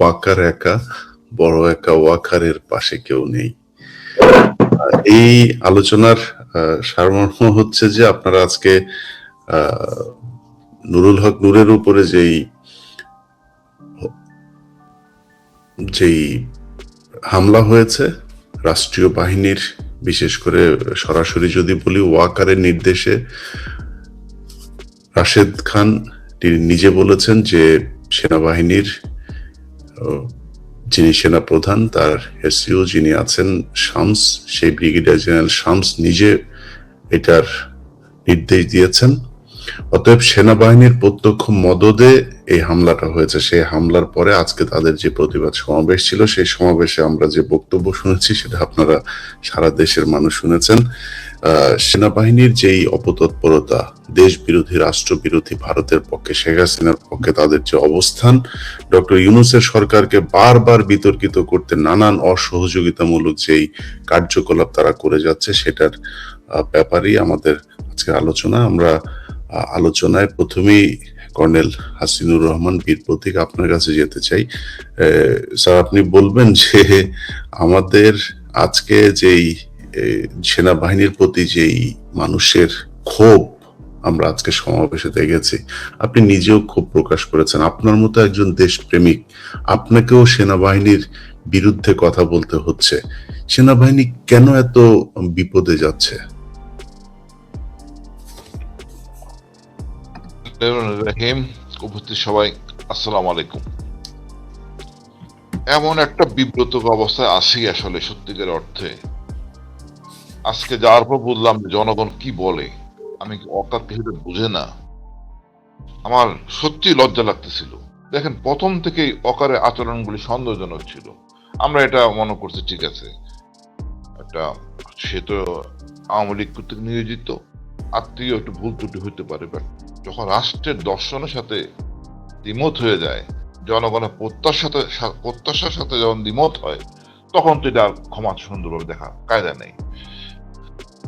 ওয়াকার একা, বড় একা ওয়াকারের পাশে কেউ নেই। এই আলোচনার সারমর্ম হচ্ছে যে আপনারা আজকে নুরুল হক নূরের উপরে যেই যেই হামলা হয়েছে, রাষ্ট্রীয় বাহিনীর, বিশেষ করে সরাসরি যদি বলি ওয়াকারের নির্দেশে, রাশেদ খান, তিনি নিজে বলেছেন যে সেনাবাহিনীর যিনি সেনা প্রধান তার এসিও যিনি আছেন, শামস, সেই ব্রিগেডিয়ার জেনারেল শামস নিজে এটার নির্দেশ দিয়েছেন। অতএব সেনাবাহিনীর প্রত্যক্ষ মদদে এই হামলাটা হয়েছে। সেই হামলার পরে আজকে তাদের যে প্রতিবাদ সমাবেশ ছিল, সেই সমাবেশে আমরা যে বক্তব্য শুনেছি, সেটা আপনারা সারা দেশের মানুষ শুনেছেন। সেনাবাহিনীর যেই অপতৎপরতা দেশ বিরোধী রাষ্ট্র বিরোধী ভারতের পক্ষে, শেখ হাসিনার পক্ষে তাদের যে অবস্থান, ডক্টর ইউনুসের সরকারকে বারবার বিতর্কিত করতে নানান অসহযোগিতামূলক যেই কার্যকলাপ তারা করে যাচ্ছে, সেটার ব্যাপারেই আমাদের আজকে আলোচনা। আমরা আলোচনায় প্রথমেই কর্নেল হাসিনুর রহমান বীর প্রতীক আপনার কাছে যেতে চাই। স্যার, আপনি বলবেন যে আমাদের আজকে যেই সেনাবাহিনীর প্রতি যেই মানুষের ক্ষোভ আমরা আজকে সমাবেশে দেখেছি, আপনি নিজেও ক্ষোভ প্রকাশ করেছেন। আপনার মতো একজন দেশপ্রেমিক, আপনাকেও সেনাবাহিনীর বিরুদ্ধে কথা বলতে হচ্ছে। সেনাবাহিনী কেন এত বিপদে যাচ্ছে? সবাই, আসসালামু আলাইকুম। এমন একটা বিব্রত অবস্থায় আছি আসলে সত্যিকার অর্থে। আজকে যাওয়ার পর বুঝলাম জনগণ কি বলে। আমি অকার কিছু বুঝে না। আমার সত্যি লজ্জা লাগতেছিল। দেখেন, প্রথম থেকেই অকারের আচরণগুলি সন্দেহজনক ছিল। আমরা এটা মনে করছি, ঠিক আছে। একটা সে তো আওয়ামী লীগ কর্তৃক নিয়োজিত। আত্মীয় একটু ভুল ত্রুটি হইতে পারে বাট যখন রাষ্ট্রের দর্শনের সাথে দ্বিমত হয়ে যায়, জনগণের সা- প্রত্যাশার সাথে যখন দ্বিমত হয়, তখন তো এটা আর ক্ষমা সুন্দরভাবে দেখা, কায়দা নেই।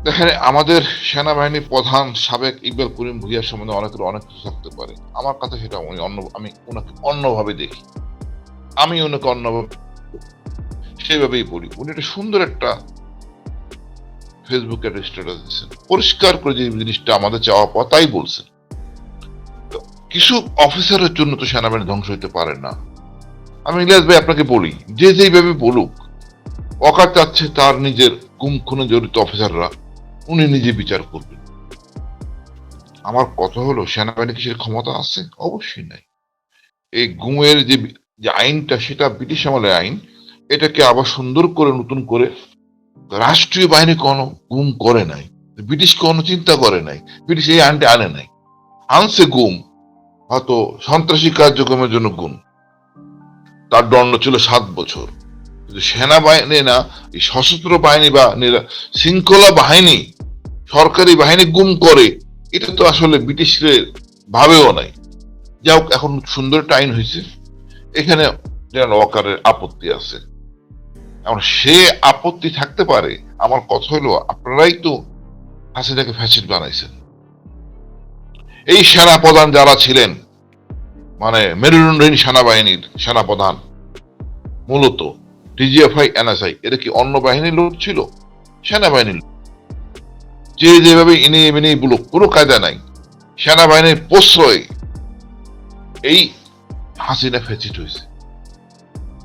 দেখেন আমাদের সেনাবাহিনীর প্রধান সাবেক ইকবাল করিম ভুইয়ার সম্বন্ধে অনেকের অনেক কিছু থাকতে পারে। আমার কাছে সেটা উনি অন্য, আমি ওনাকে অন্যভাবে দেখি। আমি ওনাকে অন্যভাবে সেইভাবেই বলি। উনি একটা সুন্দর একটা ফেসবুকে একটা স্ট্যাটাস দিচ্ছেন পরিষ্কার করে যে জিনিসটা আমাদের চাওয়া পাওয়া তাই বলছেন। কিছু অফিসারের জন্য তো সেনাবাহিনী ধ্বংস হইতে পারে না। আমি ইলিয়াস ভাই আপনাকে বলি, যে যেইভাবে বলুক অকার চাচ্ছে তার নিজের গুম খুনে জড়িত অফিসাররা উনি নিজে বিচার করবেন। আমার কথা হলো, সেনাবাহিনী কিসের ক্ষমতা আছে? অবশ্যই নাই। এই গুমের যে যে আইনটা, সেটা ব্রিটিশ আমলের আইন, এটাকে আবার সুন্দর করে নতুন করে রাষ্ট্রীয় বাহিনী কোনো গুম করে নাই। ব্রিটিশ কোনো চিন্তা করে নাই। ব্রিটিশ এই আইনটা আনে নাই। আনছে গুম, হয়তো সন্ত্রাসী কার্যক্রমের জন্য গুম। তার দণ্ড ছিল সাত বছর। সেনাবাহিনী না, এই সশস্ত্র বাহিনী বা শৃঙ্খলা বাহিনী সরকারি বাহিনী গুম করে, এটা তো আসলে ব্রিটিশদের ভাবেও নাই। হোক, এখন সুন্দর একটা আইন হয়েছে। এখানে যেন অকারের আপত্তি আছে। এখন সে আপত্তি থাকতে পারে, আমার কথা হলো, আপনারাই তো হাসিনাকে ফ্যাসিড বানাইছেন। এই সেনা প্রধান যারা ছিলেন মানে মেরুদণ্ডহীন সেনাবাহিনীর সেনা প্রধান মূলত ডিজিএফআই এনএসআই এটা কি অন্য বাহিনীর লোক ছিল? সেনাবাহিনীর যে যেভাবে ইনি মিনি বলুক, কোনো কায়দা নাই। সেনাবাহিনীর প্রশ্রয় এই হাসিনা ফেসিট হয়েছে।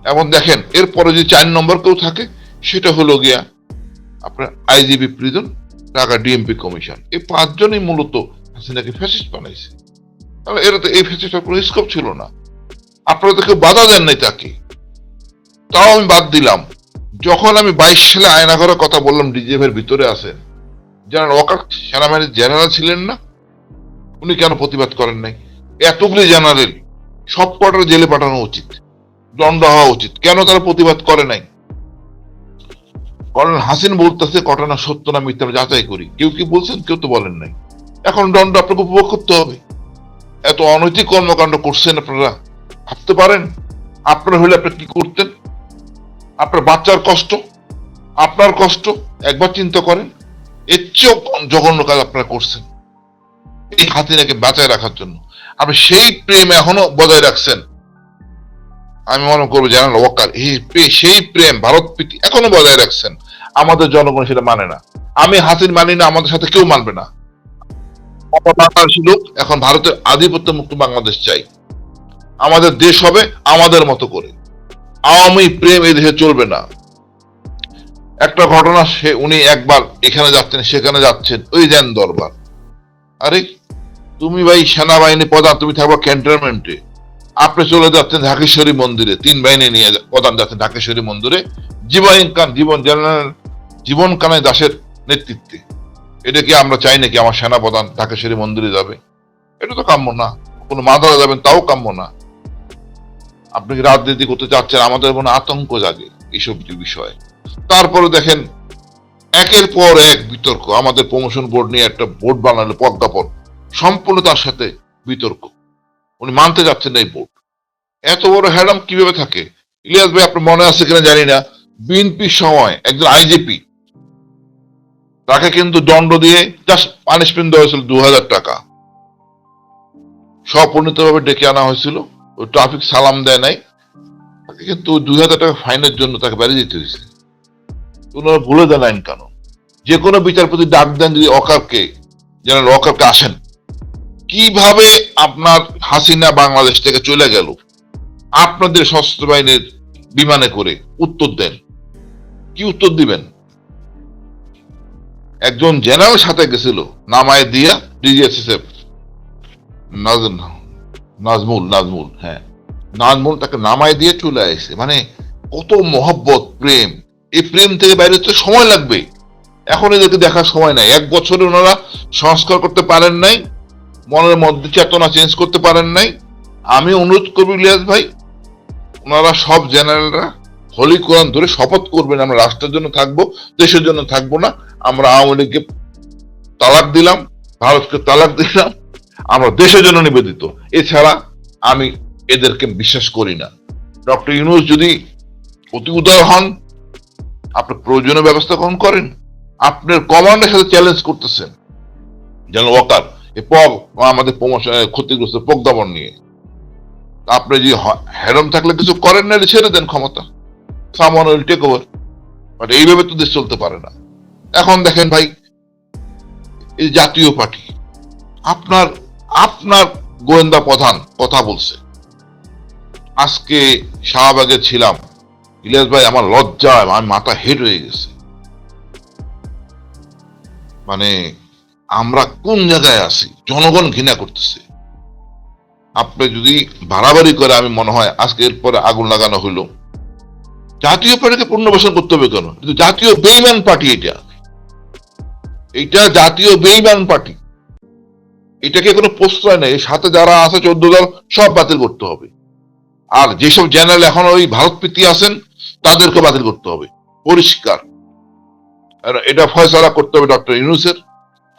এবং দেখেন, এরপরে যে চার নম্বর কেউ থাকে, সেটা হলো গিয়া আপনার IGB prison, Dhaka DMP commission. এই পাঁচজনই মূলত হাসিনাকে ফ্যাসিস্ট বানাইছে। তাহলে এরা তো এই ফ্যাসিস্টের কোনো স্কোপ ছিল না। আপনারা তো কেউ বাধা দেন নাই তাকে। তাও আমি বাদ দিলাম। যখন আমি বাইশ সালে আয়না করার কথা বললাম ডিজিএফ এর ভিতরে আছেন জেনারেল ওয়াকার, সেনাবাহিনীর জেনারেল ছিলেন না। উনি কেন প্রতিবাদ করেন নাই? এতগুলি জেনারেল সব কটার জেলে পাঠানো উচিত, দণ্ড হওয়া উচিত। কেন তারা প্রতিবাদ করে নাই? কর্নেল হাসিন বলতেছে, ঘটনা সত্য না মিথ্যা যাচাই করি। কেউ কি বলছেন? কেউ তো বলেন নাই। এখন দণ্ড আপনাকে উপভোগ করতে হবে। এত অনৈতিক কর্মকাণ্ড করছেন আপনারা, ভাবতে পারেন? আপনারা হলে আপনি কি করতেন? আপনার বাচ্চার কষ্ট, আপনার কষ্ট, একবার চিন্তা করেন। এর চেয়েও জঘন্য কাজ আপনারা করছেন। এই হাতিনাকে বাঁচায় রাখার জন্য। আপনি সেই প্রেম এখনও বজায় রাখছেন। আমি মনে করব জেনারেল ওয়াকার সেই প্রেম ভারত প্রীতি এখনও বজায় রাখছেন। আমাদের জনগণ সেটা মানে না। আমি হাসিন মানি না, আমাদের সাথে কেউ মানবে না। লোক এখন ভারতের আধিপত্য মুক্ত বাংলাদেশ চাই। আমাদের দেশ হবে আমাদের মতো করে। আওয়ামী প্রেম এই দেশে চলবে না। একটা ঘটনা সে উনি একবার এখানে যাচ্ছেন, সেখানে যাচ্ছেন, ওই দেন দরবার। আরে, তুমি ভাই সেনাবাহিনী প্রধান, তুমি থাকব ক্যান্টনমেন্টে। আপনি চলে যাচ্ছেন ঢাকেশ্বরী মন্দিরে, তিন বাহিনী নিয়ে প্রধান যাচ্ছেন ঢাকেশ্বরী মন্দিরে। জীবন কান জীবন জেনারেল জীবন কানাই দাসের নেতৃত্বে। এটা কি আমরা চাই নাকি আমার সেনা প্রধান ঢাকেশ্বরী মন্দিরে যাবে? এটা তো কাম্য না। কোনো মাদারা যাবেন, তাও কাম্য না। আপনি কি রাজনীতি করতে চাচ্ছেন? আমাদের মনে আতঙ্ক জাগে এইসব বিষয়। তারপরে দেখেন, একের পর এক বিতর্ক। আমাদের প্রমোশন বোর্ড নিয়ে একটা বোর্ড বানালো প্রজ্ঞাপন সম্পূর্ণ তার সাথে বিতর্ক। উনি মানতে যাচ্ছেন না এই বোর্ড এত বড় হ্যাডাম কীভাবে থাকে? ইলিয়াস ভাই, আপনার মনে আছে কিনা জানি না। বিএনপির সময়, একজন আইজিপি। তাকে কিন্তু দণ্ড দিয়ে জাস্ট পানিশমেন্ট দেওয়া হয়েছিল দু হাজার টাকা। স্বপরিণতভাবে ডেকে আনা হয়েছিল। ওই ট্রাফিক সালাম দেয় নাই। তাকে কিন্তু দুই হাজার টাকা ফাইনের জন্য তাকে বেরিয়ে যেতে হয়েছে। ওনারা ভুলে দেন আইন কানুন যে কোনো বিচারপতি ডাক দেন যদি অকারকে যেন অকারকে আসেন। কীভাবে আপনার হাসিনা বাংলাদেশ থেকে চলে গেল? আপনাদের সশস্ত্র বাহিনীর বিমানে করে উত্তর দেন। কি উত্তর দিবেন? একজন জেনারেল সাথে গেছিল, নামায় দিয়া ডিজিএসএসএফ নাজমুল নাজমুল হ্যাঁ। নাজমুল তাকে নামায় দিয়ে চলে আসে। মানে কত মহব্বত, প্রেম। এই প্রেম থেকে বাইরে হতে সময় লাগবে। এখন এদেরকে দেখার সময় নাই। এক বছরে ওনারা সংস্কার করতে পারেন নাই, মনের মধ্যে চেতনা চেঞ্জ করতে পারেন নাই। আমি অনুরোধ করব ইলিয়াস ভাই, ওনারা সব জেনারেলরা হলি কোরআন ধরে শপথ করবেন, আমরা রাষ্ট্রের জন্য থাকব, দেশের জন্য থাকব না। আমরা আওয়ামী লীগকে তালাক দিলাম, ভারতকে তালাক দিলাম, আমরা দেশের জন্য নিবেদিত। এছাড়া আমি এদেরকে বিশ্বাস করি না। ডক্টর ইউনুস যদি অতি উদার হন আপনি প্রয়োজনীয় ব্যবস্থা গ্রহণ করেন। আপনার কমান্ডের সাথে চ্যালেঞ্জ করতেছেন। যেন ওয়াকার পগ আমাদের প্রমোশন ক্ষতিগ্রস্ত প্রজ্ঞাপন নিয়ে। আপনি যে হেরম থাকলে কিছু করেন না ছেড়ে দেন ক্ষমতা। সামন উইল টেক ওভার বাট এইভাবে তো দেশ চলতে পারে না। এখন দেখেন ভাই, এই জাতীয় পার্টি, আপনার আপনার গোয়েন্দা প্রধান কথা বলছে। আজকে শাহবাগে ছিলাম। ইলিয়াস ভাই, আমার লজ্জায় আমার মাথা হেড হয়ে গেছে। মানে আমরা কোন জায়গায় আছি? জনগণ ঘৃণা করতেছে। আপনি যদি বাড়াবাড়ি করে, আমি মনে হয় আজকে এরপরে আগুন লাগানো হইল। জাতীয় পার্টিকে পুনর্বাসন করতে হবে কেন? কিন্তু জাতীয় বেইমান পার্টি এটা। এটা জাতীয় বেইমান পার্টি। এটাকে কোনো প্রশ্রয় নেই। সাথে যারা আছে, চোদ্দ দল, সব বাতিল করতে হবে। আর যেসব জেনারেল এখন ওই ভারত প্রীতি আছেন তাদেরকে বাতিল করতে হবে। পরিষ্কার। এটা ফয়সলা করতে হবে ডক্টর ইউনুসের।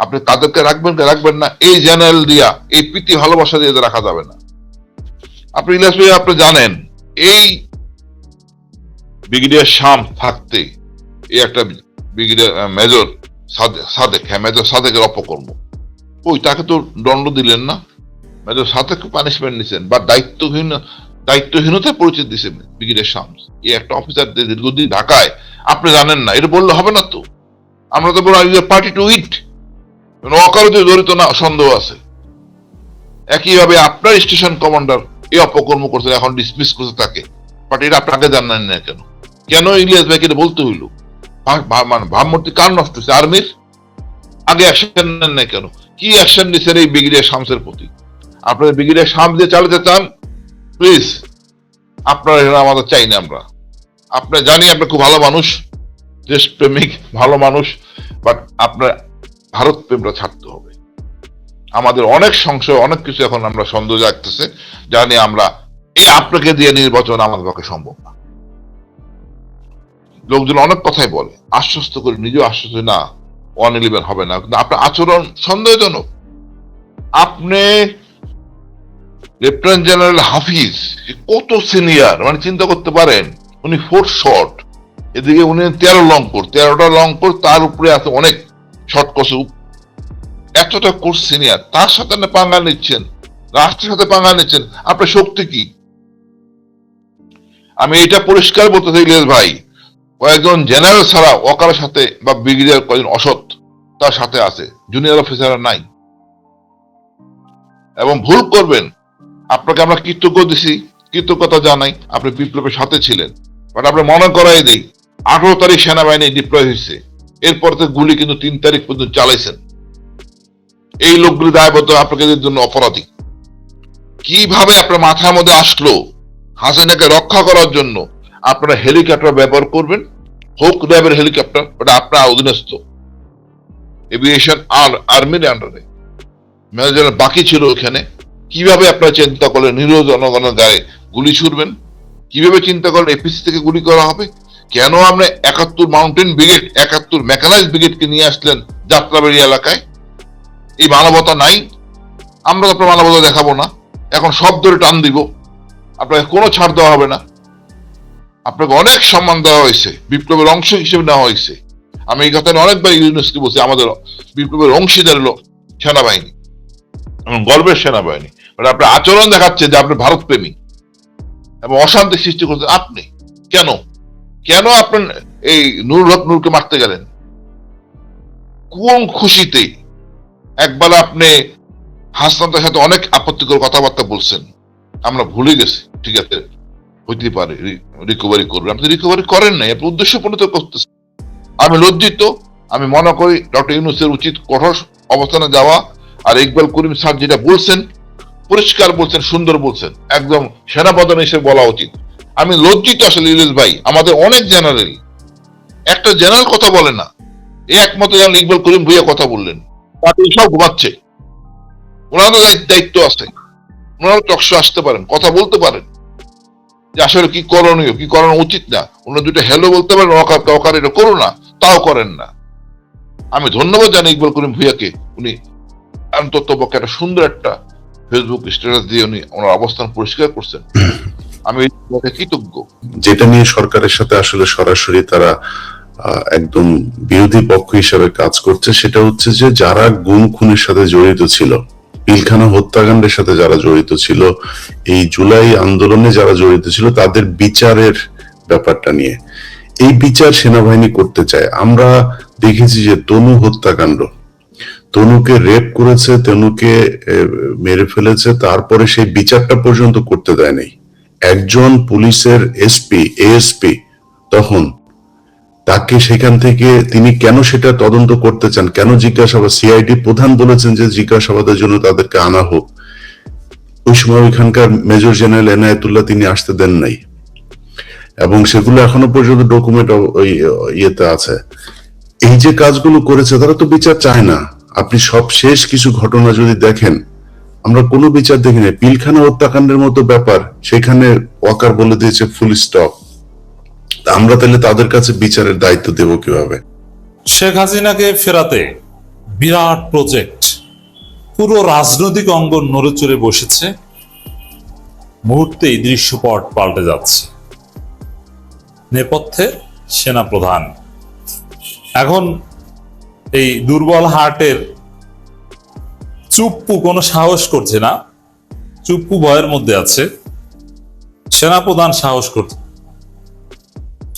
আপনি তাদেরকে রাখবেন কি রাখবেন না? এই জেনারেল দিয়া, এই প্রীতি ভালোবাসা দিয়ে রাখা যাবে না। আপনি ইলিয়াস ভাই, আপনি জানেন, এই ব্রিগেডিয়ার শাম থাকতে, এই একটা ব্রিগেডিয়ার মেজর সাদেক হ্যাঁ মেজর সাদেকের অপকর্ম। ওই তাকে তো দণ্ড দিলেন না। মেজর সাদেক পানিশমেন্ট নিছেন, বা দায়িত্বহীন দায়িত্বহীনতার পরিচয় দিছে ব্রিগেডিয়ার শামস। এই একটা অফিসার দীর্ঘদিন ঢাকায়, আপনি জানেন না, এটা বললে হবে না তো। আমরা তো বলো পার্টি টু ইট অকারতে জড়িত না, সন্দেহ আছে। একইভাবে আপনার স্টেশন কমান্ডার এই অপকর্ম করছে, এখন ডিসমিস করছে তাকে। বাট এটা আপনাকে জানান না কেন? কেন ইলিয়াস ভাইকে এটা বলতে হইল? মানে ভাবমূর্তি কার নষ্ট হচ্ছে আর্মির? আগে অ্যাকশন নেন না কেন? কি অ্যাকশন নিচ্ছেন এই ব্রিগেডিয়ার শামসের প্রতি? আপনাদের ব্রিগেডিয়ার শামস দিয়ে চালাতে চান প্লিজ আপনারা এরা আমাদের চাই না আমরা। আপনার জানি আপনি খুব ভালো মানুষ, দেশপ্রেমিক, ভালো মানুষ বাট আপনার ভারত প্রেমটা ছাড়তে হবে। আমাদের অনেক সংশয়, অনেক কিছু এখন আমরা সন্দেহ জাগতেছে, জানি আমরা এই আপনাকে দিয়ে নির্বাচন আমাদের পক্ষে সম্ভব না। লোকজন অনেক কথাই বলে, আশ্বস্ত করে, নিজেও আশ্বস্ত না ইলেভেন হবে না। কিন্তু আপনার আচরণ সন্দেহজনক। আপনি লেফটেন্যান্ট জেনারেল হাফিজ কত সিনিয়র মানে চিন্তা করতে পারেন, উনি ফোর শর্ট এদিকে উনি তেরো লং কোর তেরোটা লং কোর তার উপরে আছে অনেক শর্ট কোর্স এতটা কোর্স সিনিয়র তার সাথে না পাঙ্গা নিচ্ছেন, রাষ্ট্রের সাথে পাঙ্গা নিচ্ছেন, আপনার শক্তি কি? আমি এটা পরিষ্কার বলতে চাই ভাই, কয়েকজন জেনারেল ছাড়া ওকার সাথে বা ব্রিগেডিয়ার কয়েকজন অসৎ, তার সাথে আছে জুনিয়র অফিসাররা নাই। এবং ভুল করবেন আপনাকে আমরা কৃতজ্ঞ দিছি, কৃতজ্ঞতা জানাই আপনি বিপ্লবের সাথে ছিলেন। বাট আমরা মনে করাই দেই, আঠারো তারিখ সেনাবাহিনী ডিপ্লয় হয়েছে। এরপর থেকে গুলি কিন্তু তিন তারিখ পর্যন্ত চালাইছেন। এই লোকগুলি দায়বদ্ধ আপনাদের জন্য অপরাধী। কীভাবে আপনার মাথার মধ্যে আসলো হাসিনাকে রক্ষা করার জন্য আপনারা হেলিকপ্টার ব্যবহার করবেন? হোক র্যাবের হেলিকপ্টার ওটা আপনার অধীনস্থ। এভিয়েশন আর আর্মির আন্ডারে মেজর বাকি ছিল ওখানে। কীভাবে আপনারা চিন্তা করলেন? নিরীহ জনগণের গায়ে গুলি ছুড়বেন? কীভাবে চিন্তা করলেন? এপিসি থেকে গুলি করা হবে? কেন আমরা একাত্তর মাউন্টেন ব্রিগেড, একাত্তর মেকানাইজ ব্রিগেডকে নিয়ে আসলেন যাত্রাবাড়ি এলাকায়? এই মানবতা নাই। আমরা তো আপনার মানবতা দেখাবো না। এখন সব ধরে টান দিব। আপনাকে কোনো ছাড় দেওয়া হবে না। আপনাকে অনেক সম্মান দেওয়া হয়েছে। বিপ্লবের অংশ হিসেবে নেওয়া হয়েছে। আমি এই কথা অনেকবার ইউনিভার্সিটি বলছি আমাদের বিপ্লবের অংশীদার সেনাবাহিনী। এবং গর্বের সেনাবাহিনী। মানে আপনার আচরণ দেখাচ্ছে যে আপনি ভারত প্রেমী এবং অশান্তি সৃষ্টি করছেন আপনি কেন? কেন আপনার এই নুর নূরকে মারতে গেলেন? কোন খুশিতে? একবার আপনি হাসনাতের সাথে অনেক আপত্তিকর কথাবার্তা বলছেন। আমরা ভুলে গেছি, ঠিক আছে? হইতে পারে রিকভারি করবেন। আপনি রিকভারি করেন নাই, আপনি উদ্দেশ্য প্রণীত করতেছেন। আমি লজ্জিত, আমি মনে করি ডক্টর ইউনুসের উচিত কঠোর অবস্থানে যাওয়া। আর ইকবাল করিম স্যার যেটা বলছেন পরিষ্কার বলছেন, সুন্দর বলছেন। একদম সেনাপ্রধান হিসেবে বলা উচিত। আমি লজ্জিত আসলে ইলিশ ভাই, আমাদের অনেক জেনারেল। একটা জেনারেল কথা বলে না। এই একমত যেন ইকবাল করিম ভুইয়া কথা বললেন। তাতে সব ঘুমাচ্ছে। দায়িত্ব- দায়িত্ব আছে। ওনারা টকশো আসতে পারেন, কথা বলতে পারেন। যে আসলে কি করণীয়, কি করানো উচিত না। ওনারা দুটো হ্যালো বলতে পারেন, অকার অকার এটা করো না, তাও করেন না। আমি ধন্যবাদ জানি ইকবাল করিম ভুইয়াকে। উনি অন্তত পক্ষে একটা সুন্দর একটা ফেসবুক স্ট্যাটাস দিয়ে উনি ওনার অবস্থান পরিষ্কার করছেন। আমি কৃতজ্ঞ। যেটা নিয়ে সরকারের সাথে আসলে সরাসরি তারা একদম বিরোধী পক্ষ হিসাবে কাজ করছে সেটা হচ্ছে যে যারা গুম খুনের সাথে জড়িত ছিল পিলখানা হত্যাকাণ্ডের সাথে যারা জড়িত ছিল এই জুলাই আন্দোলনে যারা জড়িত ছিল তাদের বিচারের ব্যাপারটা নিয়ে। এই বিচার সেনাবাহিনী করতে চায়। আমরা দেখেছি যে তনু হত্যাকাণ্ড তনুকে রেপ করেছে, তনুকে মেরে ফেলেছে, তারপরে সেই বিচারটা পর্যন্ত করতে দেয় নাই একজন পুলিশের এসপি এএসপি তখন তাকে সেখান থেকে তিনি কেন সেটা তদন্ত করতে চান কেন জিজ্ঞাসাবাদ সিআইডি প্রধান বলেছেন যে জিজ্ঞাসাবাদের জন্য তাদেরকে আনা হোক। ওই সময় ওইখানকার মেজর জেনারেল এনায়েতুল্লাহ তিনি আসতে দেন নাই। এবং সেগুলো এখনও পর্যন্ত ডকুমেন্ট ইয়েতে আছে। এই যে কাজগুলো করেছে, তারা তো বিচার চায় না। আপনি সব শেষ কিছু ঘটনা যদি দেখেন, আমরা কোনো বিচার দেখি না পিলখানা হত্যাকাণ্ডের মতো ব্যাপার সেখানে ওয়াকার বলে দিয়েছে ফুল স্টপ আমরা তাহলে তাদের কাছে বিচারের দায়িত্ব দেব কীভাবে? শেখ হাসিনাকে ফেরাতে বিরাট প্রজেক্ট পুরো রাজনৈতিক অঙ্গন নড়ে চড়ে বসেছে। মুহূর্তেই দৃশ্যপট পাল্টে যাচ্ছে। নেপথ্যে সেনা প্রধান এখন এই দুর্বল হার্টের চুপ্পু কোনো সাহস করছে না। চুপ্পু ভয়ের মধ্যে আছে। সেনাপ্রধান সাহস করছে।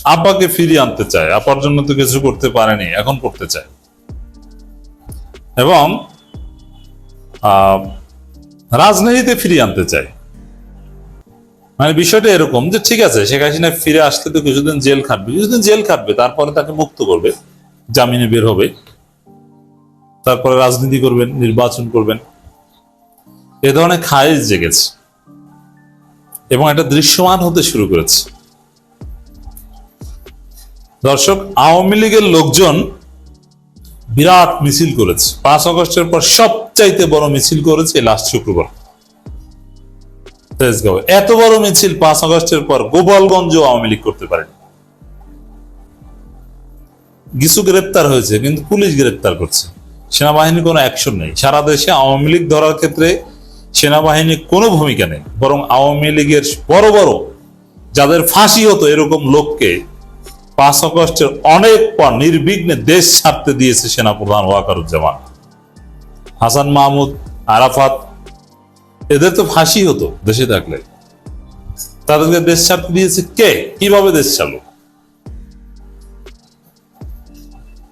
আব্বাকে ফিরিয়ে আনতে চায়। আপার জন্য তো কিছু করতে পারেনি, এখন করতে চায়। এবং রাজনীতিতে ফিরিয়ে আনতে চায়। মানে বিষয়টা এরকম যে ঠিক আছে, শেখ হাসিনা ফিরে আসতে তো কিছুদিন জেল খাটবে। কিছুদিন জেল খাটবে, তারপরে তাকে মুক্ত করবে। জামিনে বের হবে। তারপরে রাজনীতি করবেন, নির্বাচন করবেন। এ ধরনের খায়েজ জেগেছে এবং এটা দৃশ্যমান হতে শুরু করেছে। দর্শক, আওয়ামী লীগের লোকজন বিরাট মিছিল করেছে। পাঁচ আগস্টের পর সবচাইতে বড় মিছিল করেছে লাস্ট শুক্রবার। তেজগাঁও। এত বড় মিছিল পাঁচ আগস্টের পর গোপালগঞ্জ আওয়ামী লীগ করতে পারে কিছু গ্রেপ্তার হয়েছে, কিন্তু পুলিশ গ্রেপ্তার করছে। সেনাবাহিনী কোনো অ্যাকশন নেই। সারা দেশে আওয়ামী লীগ ধরার ক্ষেত্রে সেনাবাহিনী কোনো ভূমিকা নেই। বরং আওয়ামী লীগের বড় বড় যাদের ফাঁসি হতো এরকম লোককে পাঁচ অগস্টের অনেক পর নির্বিঘ্নে দেশ ছাড়তে দিয়েছে সেনাপ্রধান ওয়াকারুজ্জামান। হাসান মাহমুদ, আরাফাত, এদের তো ফাঁসি হতো দেশে থাকলে। তাদেরকে দেশ ছাড়তে দিয়েছে কে? কীভাবে দেশ চালু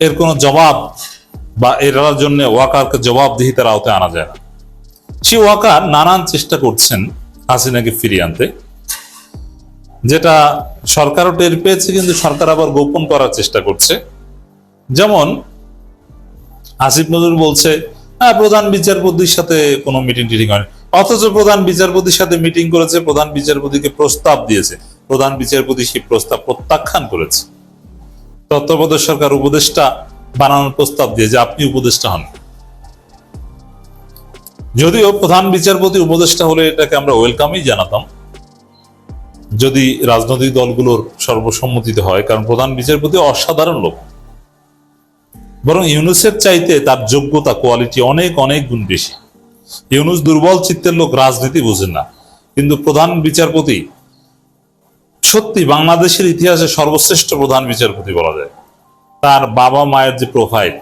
এর কোনো জবাব বা এরার জন্য ওয়াকারকে জবাবদিহিতার আওতায় আনা যায় না। সে ওয়াকার নানান চেষ্টা করছেন হাসিনাকে ফিরিয়ে আনতে। যেটা সরকারও টের পেয়েছে, কিন্তু সরকার আবার গোপন করার চেষ্টা করছে। যেমন আসিফ নজরুল বলছে হ্যাঁ প্রধান বিচারপতির সাথে কোনো মিটিং টিটিং হয়নি। অথচ প্রধান বিচারপতির সাথে মিটিং করেছে, প্রধান বিচারপতিকে প্রস্তাব দিয়েছে। প্রধান বিচারপতি সেই প্রস্তাব প্রত্যাখ্যান করেছে। তত্ত্বাবধায়ক সরকার উপদেষ্টা বানানোর প্রস্তাব দিয়ে যে আপনি উপদেষ্টা হন। যদিও প্রধান বিচারপতি উপদেষ্টা হলে এটাকে আমরা ওয়েলকামই জানাতাম। যদি রাজনৈতিক দলগুলোর সর্বসম্মতিতে হয়, কারণ প্রধান বিচারপতি অসাধারণ লোক। বরং ইউনুসের চাইতে তার যোগ্যতা, কোয়ালিটি অনেক অনেক গুণ বেশি। ইউনুস দুর্বল চিত্তের লোক, রাজনীতি বোঝেন না। কিন্তু প্রধান বিচারপতি সত্যি বাংলাদেশের ইতিহাসে সর্বশ্রেষ্ঠ প্রধান বিচারপতি বলা যায়। তার বাবা মায়ের যে প্রোফাইল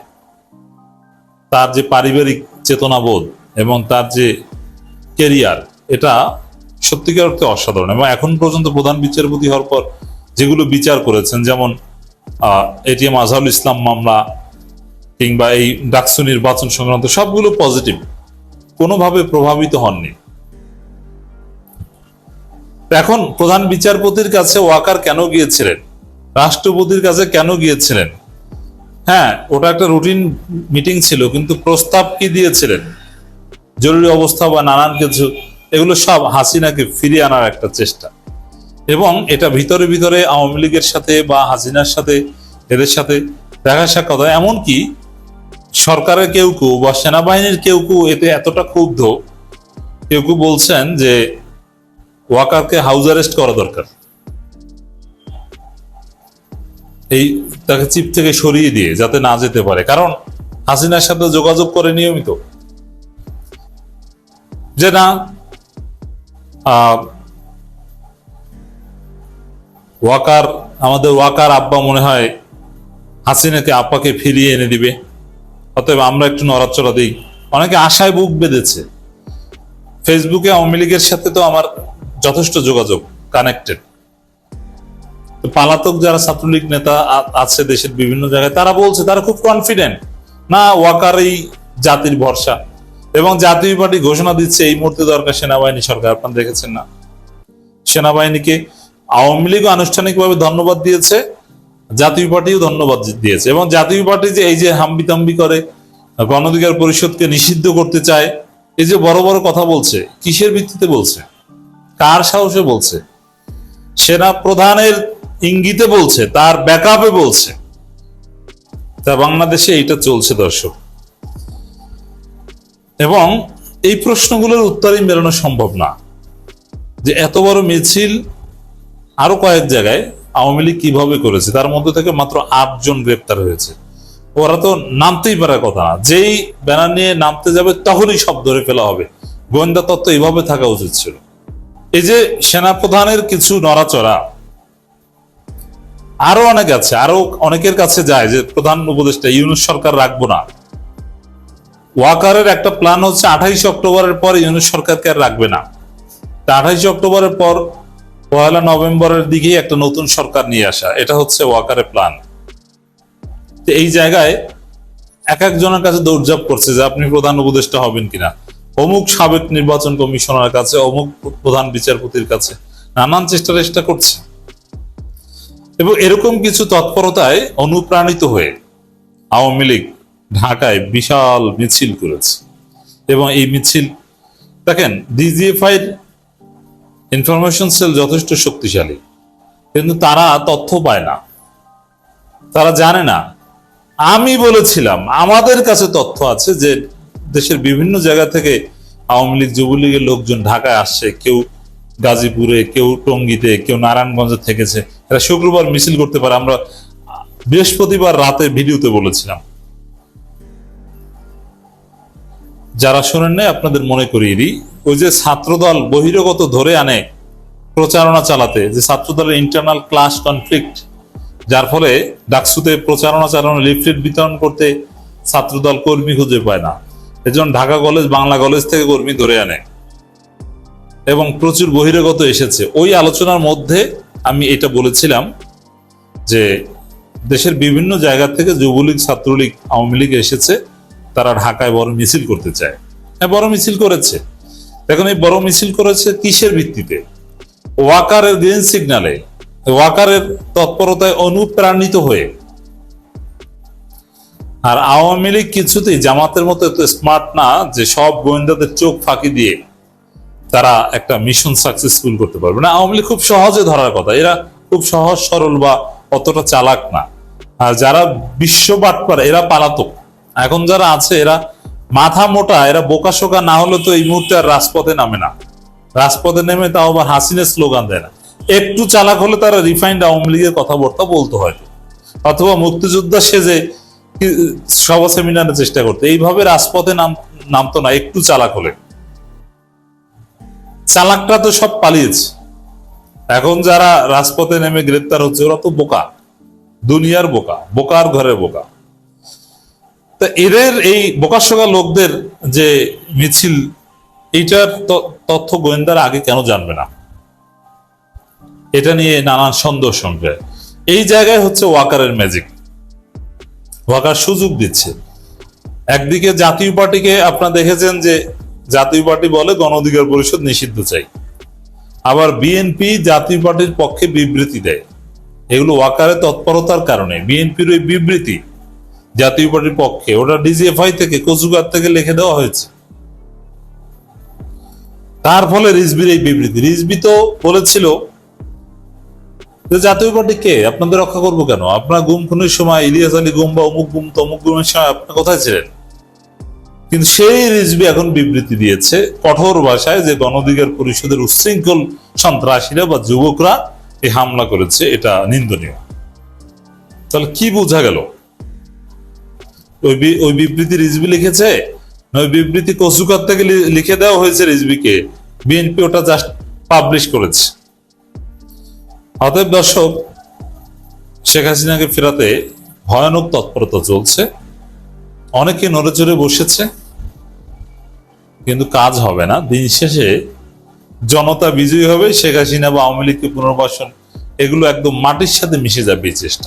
তার যে পারিবারিক চেতনাবোধ এবং তার যে কেরিয়ার এটা সত্যিকার অর্থে অসাধারণ এবং এখন পর্যন্ত প্রধান বিচারপতি হওয়ার পর যেগুলো বিচার করেছেন, যেমন এটিএম আজহারুল ইসলাম মামলা কিংবা এই ডাকসু নির্বাচন সংক্রান্ত সবগুলো পজিটিভ কোনোভাবে প্রভাবিত হননি। এখন প্রধান বিচারপতির কাছে ওয়াকার কেন গিয়েছিলেন? রাষ্ট্রপতির কাছে কেন গিয়েছিলেন? হ্যাঁ ওটা একটা রুটিন মিটিং ছিল, কিন্তু প্রস্তাব কি দিয়েছিলেন? জরুরি অবস্থা বা নানান কিছু, এগুলো সব হাসিনাকে ফিরিয়ে আনার একটা চেষ্টা। এবং এটা ভিতরে ভিতরে আওয়ামী লীগের সাথে বা হাসিনার সাথে, এদের সাথে দেখা সাক্ষাৎ হয়। এমনকি সরকারের কেউ কেউ বা সেনাবাহিনীর কেউ কেউ এতে এতটা ক্ষুব্ধ, কেউ কেউ বলছেন যে ওয়াকারকে হাউস অ্যারেস্ট করা দরকার। এই তাকে চিপ থেকে সরিয়ে দিয়ে যাতে না যেতে পারে। কারণ হাসিনার সাথে যোগাযোগ করে নিয়মিত। যে না ওয়াকার, আমাদের ওয়াকার আব্বা মনে হয় হাসিনাকে আব্বাকে ফিরিয়ে এনে দিবে। অতএব আমরা একটু নড়াচড়া দিই। অনেকে আশায় বুক বেঁধেছে। ফেসবুকে আওয়ামী লীগের সাথে তো আমার যথেষ্ট যোগাযোগ কানেক্টেড পালাতক যারা ছাত্রলীগ নেতা আছে দেশের বিভিন্ন জায়গায়, তারা বলছে, তারা খুব কনফিডেন্ট না ওয়াকার এই জাতির ভরসা। এবং জাতীয় পার্টি ঘোষণা দিচ্ছে, এই মুহূর্তে দরকার সেনাবাহিনী সরকার। আপনারা দেখেছেন না। সেনাবাহিনীকে আওয়ামী লীগ আনুষ্ঠানিকভাবে ধন্যবাদ দিয়েছে, জাতীয় পার্টিও ধন্যবাদ দিয়েছে। এবং জাতীয় পার্টি যে এই যে হাম্বি তাম্বি করে গণঅধিকার পরিষদকে নিষিদ্ধ করতে চায়, এই যে বড় বড় কথা বলছে, কিসের ভিত্তিতে বলছে? কার সাহসে বলছে? সেনা প্রধানের ইঙ্গিতে বলছে, তার ব্যাকআপে বলছে। তা বাংলাদেশে এটা চলছে, দর্শক। এবং এই প্রশ্নগুলোর উত্তরই মেলানো সম্ভব না। যে এত বড় মিছিল আরও কয়েক জায়গায় আওয়ামী লীগ কীভাবে করেছে, তার মধ্যে থেকে মাত্র আটজন গ্রেপ্তার হয়েছে। ওরা তো নামতেই পারার কথা না। যেই ব্যানার নিয়ে নামতে যাবে, তখনই সব ধরে ফেলা হবে। গোয়েন্দা তত্ত্ব এইভাবে থাকা উচিত ছিল। এই যে সেনাপ্রধানের কিছু নড়াচড়া আরও অনেক আছে, আরও অনেকের কাছে যায় যে প্রধান উপদেষ্টা, ইউনুস সরকার রাখব না। ওয়াকারের একটা প্ল্যান হচ্ছে আঠাইশ অক্টোবরের পর ইউনুস সরকারকে আর রাখবে না। তা আঠাইশ অক্টোবরের পর পয়লা নভেম্বরের দিকেই একটা নতুন সরকার নিয়ে আসা, এটা হচ্ছে ওয়াকারের প্ল্যান তো এই জায়গায় এক একজনের কাছে দৌড়ঝাঁপ করছে যে আপনি প্রধান উপদেষ্টা হবেন কিনা। অমুক সাবেক নির্বাচন কমিশনার কাছে, অমুক প্রধান বিচারপতির কাছে, নানান চেষ্টা চেষ্টা করছে। এবং এরকম কিছু তৎপরতায় অনুপ্রাণিত হয়ে আওয়ামী লীগ ঢাকায় বিশাল মিছিল করেছে। এবং এই মিছিল, দেখেন, ডিজিএফআই ইনফরমেশন সেল যথেষ্ট শক্তিশালী, কিন্তু তারা তথ্য পায় না। তারা জানে না। আমি বলেছিলাম, আমাদের কাছে তথ্য আছে যে দেশের বিভিন্ন জায়গা থেকে আওয়ামী লীগ, যুবলীগের লোকজন ঢাকায় আসছে, কেউ গাজীপুরে, কেউ টঙ্গিতে, কেউ নারায়ণগঞ্জে থেকেছে। এরা শুক্রবার মিছিল করতে পারে। আমরা বৃহস্পতিবার রাতে ভিডিওতে বলেছিলাম। যারা শোনেন নাই, আপনাদের মনে করিয়ে দিই, ওই যে ছাত্রদল বহিরগত ধরে আনে প্রচারণা চালাতে, যে ছাত্রদলের ইন্টারনাল ক্লাস কনফ্লিক্ট যার ফলে ডাকসুতে প্রচারণা চালানো লিফলেট বিতরণ করতে ছাত্রদল কর্মী খুঁজে পায় না। এজন্য ঢাকা কলেজ বাংলা কলেজ থেকে কর্মী ধরে আনে। এবং প্রচুর বহিরাগত এসেছে। ওই আলোচনার মধ্যে আমি এটা বলেছিলাম যে দেশের বিভিন্ন জায়গা থেকে যুবলীগ, ছাত্রলীগ, আওয়ামী লীগ এসেছে, তারা ঢাকায় বড় মিছিল করতে চায়। হ্যাঁ বড় মিছিল করেছে। এখন এই বড় মিছিল করেছে কিসের ভিত্তিতে? ওয়াকারের গ্রিন সিগন্যালে ওয়াকারের তৎপরতায় অনুপ্রাণিত হয়ে। আর আওয়ামী লীগ কিছুতেই জামাতের মতো এত স্মার্ট না যে সব গোয়েন্দাদের চোখ ফাঁকি দিয়ে তারা একটা মিশন সাকসেসফুল করতে পারবে। না, আওয়ামী খুব সহজে ধরার কথা। এরা খুব সহজ, সরল বা অতটা চালাক না। আর যারা বিশ্ব বাটপার, এরা পালাতক। এখন যারা আছে, এরা মাথা মোটা, এরা বোকা শোকা না হলে তো এই মুহূর্তে আর রাজপথে নামে না। রাজপথে নেমে তাও আবার হাসিনের স্লোগান দেয় না। একটু চালাক হলে তারা রিফাইন্ড আওয়ামী লীগের কথাবার্তা বলতে হয় অথবা মুক্তিযোদ্ধা সেজে সভা সেমিনারের চেষ্টা করতে। এইভাবে রাজপথে নাম নামতো না, একটু চালাক হলে। চালাকটা তো সব পালিয়েছে। এখন যারা রাজপথে নেমে গ্রেপ্তার হচ্ছে, ওরা তো বোকা। দুনিয়ার বোকা, বোকার ঘরের বোকা। তা এদের এই বোকাশোকা লোকদের যে মিছিল, এইটার তথ্য গোয়েন্দারা আগে কেন জানবে না? এটা নিয়ে নানান সন্দেহ সঙ্গে এই জায়গায় হচ্ছে ওয়াকারের ম্যাজিক ওয়াকার সুযোগ দিচ্ছে। একদিকে জাতীয় পার্টিকে আপনারা দেখেছেন যে জাতীয় পার্টি বলে গণ অধিকার পরিষদ নিষিদ্ধ চাই। আবার বিএনপি জাতীয় পার্টির পক্ষে বিবৃতি দেয়। এগুলো ওয়াকারের তৎপরতার কারণে বিএনপির ওই বিবৃতি জাতীয় পার্টির পক্ষে, ওটা ডিজিএফআই থেকে কচুগার থেকে লিখে দেওয়া হয়েছে। তার ফলে রিজবির এই বিবৃতি। রিজবি তো বলেছিল যে জাতীয় পার্টি কে? আপনাদের রক্ষা করব কেন? আপনার গুম খুনের সময় ইলিয়াস আলী গুম বা অমুক গুম, তমুক গুমের সময় আপনি কোথায় ছিলেন? কিন্তু সেই রিজবি এখন বিবৃতি দিয়েছে কঠোর ভাষায় যে গণঅধিকার পরিষদের উচ্ছৃঙ্খল সন্ত্রাসীরা বা যুবকরা এই হামলা করেছে, এটা নিন্দনীয়। তাহলে কি বোঝা গেল? ওই ওই বিবৃতি রিজবি লিখেছে? ওই বিবৃতি কচুকার থেকে লিখে দেওয়া হয়েছে রিজবিকে। বিএনপি ওটা জাস্ট পাবলিশ করেছে। অতএব দর্শক, শেখ হাসিনাকে ফেরাতে ভয়ানক তৎপরতা চলছে। অনেকে নড়েচড়ে বসেছে, কিন্তু কাজ হবে না। দিন শেষে জনতা বিজয়ী হবে, শেখ হাসিনা বা আওয়ামী লীগকে পুনর্বাসন, এগুলো একদম মাটির সাথে মিশে যাবে চেষ্টা।